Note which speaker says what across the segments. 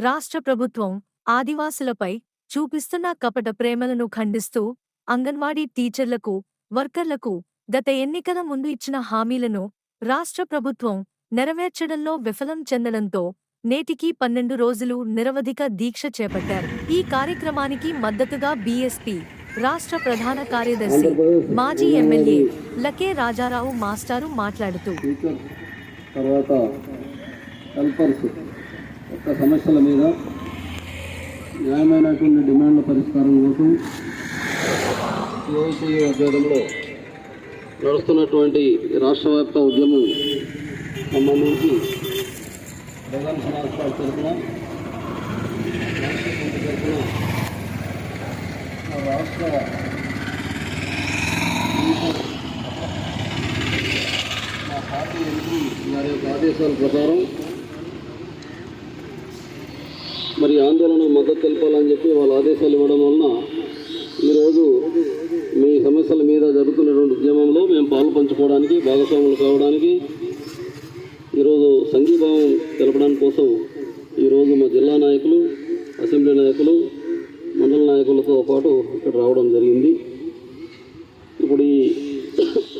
Speaker 1: రాష్ట్ర ప్రభుత్వం ఆదివాసులపై చూపిస్తున్న కపట ప్రేమలను ఖండిస్తూ అంగన్వాడీ టీచర్లకు వర్కర్లకు గత ఎన్నికల ముందు ఇచ్చిన హామీలను రాష్ట్ర ప్రభుత్వం నెరవేర్చడంలో విఫలం చెందడంతో నేటికి పన్నెండు రోజులు నిరవధిక దీక్ష చేపట్టారు. ఈ కార్యక్రమానికి మద్దతుగా బీఎస్పీ రాష్ట్ర ప్రధాన కార్యదర్శి మాజీ ఎమ్మెల్యే లకే రాజారావు మాస్టారు మాట్లాడుతూ
Speaker 2: తర్వాత యొక్క సమస్యల మీద న్యాయమైనటువంటి డిమాండ్ల పరిష్కారం కోసం సిఐటి నడుస్తున్నటువంటి రాష్ట్ర వ్యాప్త ఉద్యమం సంబంధించి జగన్ సమాజ్ పార్టీ తరఫున రాష్ట్ర మా పార్టీ ఎంపీ వారి యొక్క ఆదేశాల ప్రకారం మరి ఆందోళన మద్దతు తెలపాలని చెప్పి వాళ్ళ ఆదేశాలు ఇవ్వడం వలన ఈరోజు మీ సమస్యల మీద జరుగుతున్నటువంటి ఉద్యమంలో మేము పాలు పంచుకోవడానికి భాగస్వాములు కావడానికి ఈరోజు సంఘీభావం తెలపడానికి కోసం ఈరోజు మా జిల్లా నాయకులు అసెంబ్లీ నాయకులు మండల నాయకులతో పాటు ఇక్కడ రావడం జరిగింది. ఇప్పుడు ఈ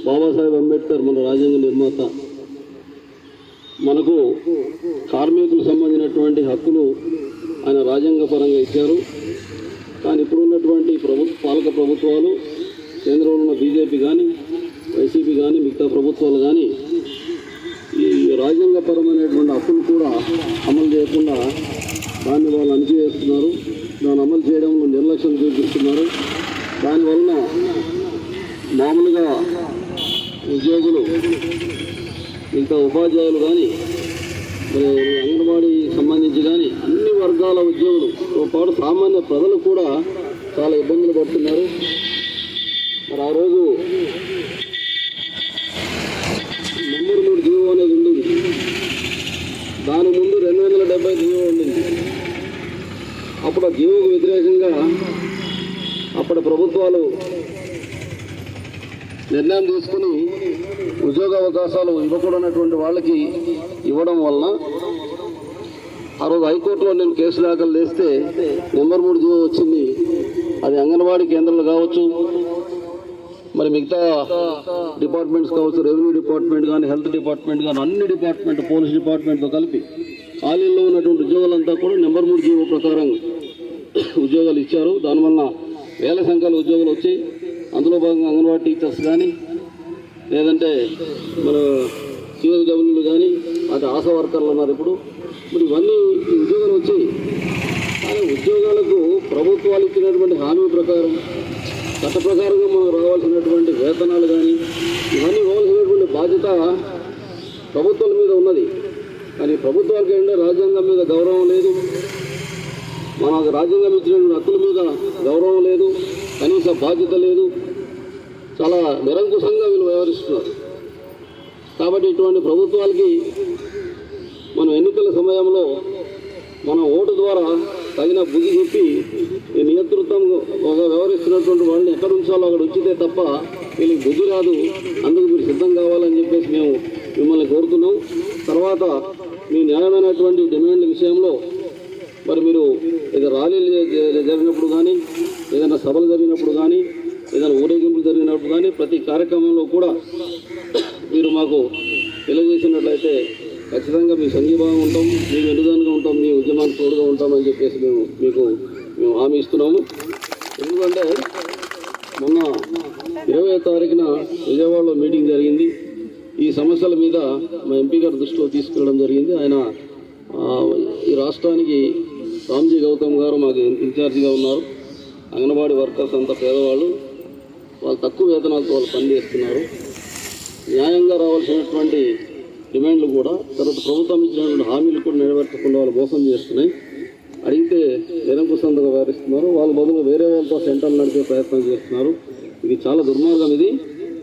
Speaker 2: బాబాసాహెబ్ అంబేద్కర్ మన రాజ్యాంగ నిర్మాత మనకు కార్మికులకు సంబంధించినటువంటి హక్కులు ఆయన రాజ్యాంగ పరంగా ఇచ్చారు. కానీ ఇప్పుడు ఉన్నటువంటి ప్రభుత్వ పాలక ప్రభుత్వాలు కేంద్రంలో ఉన్న బీజేపీ కానీ వైసీపీ కానీ మిగతా ప్రభుత్వాలు కానీ ఈ రాజ్యాంగపరమైనటువంటి హక్కులు కూడా అమలు చేయకుండా దాన్ని వాళ్ళు అణిచివేస్తున్నారు. దాన్ని అమలు చేయడంలో నిర్లక్ష్యం చూపిస్తున్నారు. దానివలన మామూలుగా ఉద్యోగులు ఇంకా ఉపాధ్యాయులు కానీ మరి అంగన్వాడీ సంబంధించి కానీ అన్ని వర్గాల ఉద్యోగులతో పాటు సామాన్య ప్రజలు కూడా చాలా ఇబ్బందులు పడుతున్నారు. మరి ఆ రోజు నెంబర్ మూడు జీవో అనేది ఉండింది. దాని ముందు రెండు వందల డెబ్బై జీవో ఉండింది. అప్పుడు ఆ జీవోకు వ్యతిరేకంగా అప్పటి ప్రభుత్వాలు నిర్ణయం తీసుకుని ఉద్యోగ అవకాశాలు ఇవ్వకూడనటువంటి వాళ్ళకి ఇవ్వడం వలన ఆ రోజు హైకోర్టులో నేను కేసు దాఖలు చేస్తే నెంబర్ మూడు జీవో వచ్చింది. అది అంగన్వాడీ కేంద్రాలు కావచ్చు మరి మిగతా డిపార్ట్మెంట్స్ కావచ్చు రెవెన్యూ డిపార్ట్మెంట్ కానీ హెల్త్ డిపార్ట్మెంట్ కానీ అన్ని డిపార్ట్మెంట్ పోలీస్ డిపార్ట్మెంట్తో కలిపి ఖాళీల్లో ఉన్నటువంటి ఉద్యోగాలంతా కూడా నెంబర్ మూడు జీవో ప్రకారం ఉద్యోగాలు ఇచ్చారు. దానివల్ల వేల సంఖ్యలో ఉద్యోగాలు వచ్చి అందులో భాగంగా అంగన్వాడీ టీచర్స్ కానీ లేదంటే మన సిఎస్డబ్ల్యూలు కానీ అది ఆశా వర్కర్లు ఉన్నారు ఇప్పుడు. మరి ఇవన్నీ ఈ ఉద్యోగాలు వచ్చి కానీ ఉద్యోగాలకు ప్రభుత్వాలు ఇచ్చినటువంటి హామీ ప్రకారం చట్ట ప్రకారంగా మనకు రావాల్సినటువంటి వేతనాలు కానీ ఇవన్నీ ఇవ్వాల్సినటువంటి బాధ్యత ప్రభుత్వాల మీద ఉన్నది. కానీ ప్రభుత్వాలకి ఏంటంటే రాజ్యాంగం మీద గౌరవం లేదు. మనకు రాజ్యాంగం ఇచ్చినటువంటి హక్కుల మీద గౌరవం లేదు. కనీస బాధ్యత లేదు. చాలా నిరంకుశంగా వీళ్ళు వ్యవహరిస్తున్నారు. కాబట్టి ఇటువంటి ప్రభుత్వాలకి మనం ఎన్నికల సమయంలో మన ఓటు ద్వారా తగిన బుద్ధి చెప్పి ఈ నియంతృత్వం ఒక వ్యవహరిస్తున్నటువంటి వాళ్ళని ఎక్కడ ఉంచాలో అక్కడ ఉంచితే తప్ప వీళ్ళకి బుద్ధి రాదు. అందుకు మీరు సిద్ధం కావాలని చెప్పేసి మేము మిమ్మల్ని కోరుతున్నాం. తర్వాత మీ న్యాయమైనటువంటి డిమాండ్ల విషయంలో మరి మీరు ఇది ర్యాలీలు జరిగినప్పుడు కానీ ఏదైనా సభలు జరిగినప్పుడు కానీ ఏదైనా ఊరేగింపులు జరిగినప్పుడు కానీ ప్రతి కార్యక్రమంలో కూడా మీరు మాకు తెలియజేసినట్లయితే ఖచ్చితంగా మీ సంఘీభావం ఉంటాం మేము వెనుదనుగా ఉంటాం మీ ఉద్యమానికి తోడుగా ఉంటామని చెప్పేసి మేము మీకు మేము హామీ ఇస్తున్నాము. ఎందుకంటే మొన్న ఇరవై తారీఖున విజయవాడలో మీటింగ్ జరిగింది. ఈ సమస్యల మీద మా ఎంపీ గారి దృష్టిలో తీసుకెళ్ళడం జరిగింది. ఆయన ఈ రాష్ట్రానికి రామ్జీ గౌతమ్ గారు మాకు ఇన్ఛార్జిగా ఉన్నారు. అంగన్వాడీ వర్కర్స్ అంతా పేదవాళ్ళు వాళ్ళు తక్కువ వేతనాలతో వాళ్ళు పనిచేస్తున్నారు న్యాయంగా రావాల్సినటువంటి డిమాండ్లు కూడా తర్వాత ప్రభుత్వం ఇచ్చినటువంటి హామీలు కూడా నెరవేర్చకుండా వాళ్ళు మోసం చేస్తున్నాయి. అడిగితే నిరంకుశంతగా వ్యవహరిస్తున్నారు. వాళ్ళ బదులు వేరే వాళ్ళతో సెంటర్లు నడిపే ప్రయత్నం చేస్తున్నారు. ఇది చాలా దుర్మార్గం ఇది.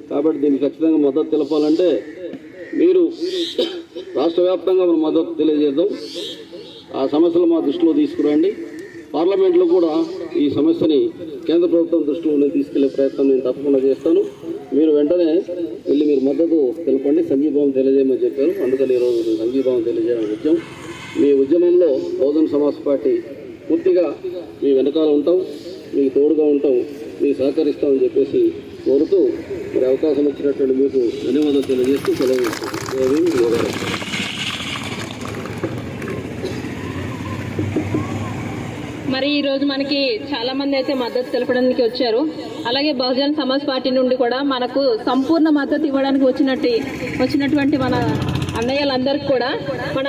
Speaker 2: కాబట్టి దీనికి ఖచ్చితంగా మద్దతు తెలపాలంటే మీరు రాష్ట్ర వ్యాప్తంగా మద్దతు తెలియజేద్దాం. ఆ సమస్యలు మా దృష్టిలో తీసుకురండి. పార్లమెంట్లో కూడా ఈ సమస్యని కేంద్ర ప్రభుత్వం దృష్టిలో నేను తీసుకెళ్ళే ప్రయత్నం నేను తప్పకుండా చేస్తాను. మీరు వెంటనే వెళ్ళి మీరు మద్దతు తెలపండి. సంఘీభావం తెలియజేయమని చెప్పారు. అందుకని ఈరోజు సంఘీభావం తెలియజేయడం ఉద్యమం మీ ఉద్యమంలో బహుజన సమాజ్ పార్టీ పూర్తిగా మీ వెనకాల ఉంటాం. మీకు తోడుగా ఉంటాం. మీకు సహకరిస్తామని చెప్పేసి కోరుతూ మరి అవకాశం ఇచ్చినటువంటి మీకు ధన్యవాదాలు తెలియజేస్తూ సెలవు
Speaker 3: మరి ఈ రోజు మనకి చాలా మంది అయితే మద్దతు తెలపడానికి వచ్చారు. అలాగే బహుజన్ సమాజ్ పార్టీ నుండి కూడా మనకు సంపూర్ణ మద్దతు ఇవ్వడానికి వచ్చినట్టు వచ్చినటువంటి మన అన్నయ్యలందరికీ కూడా మన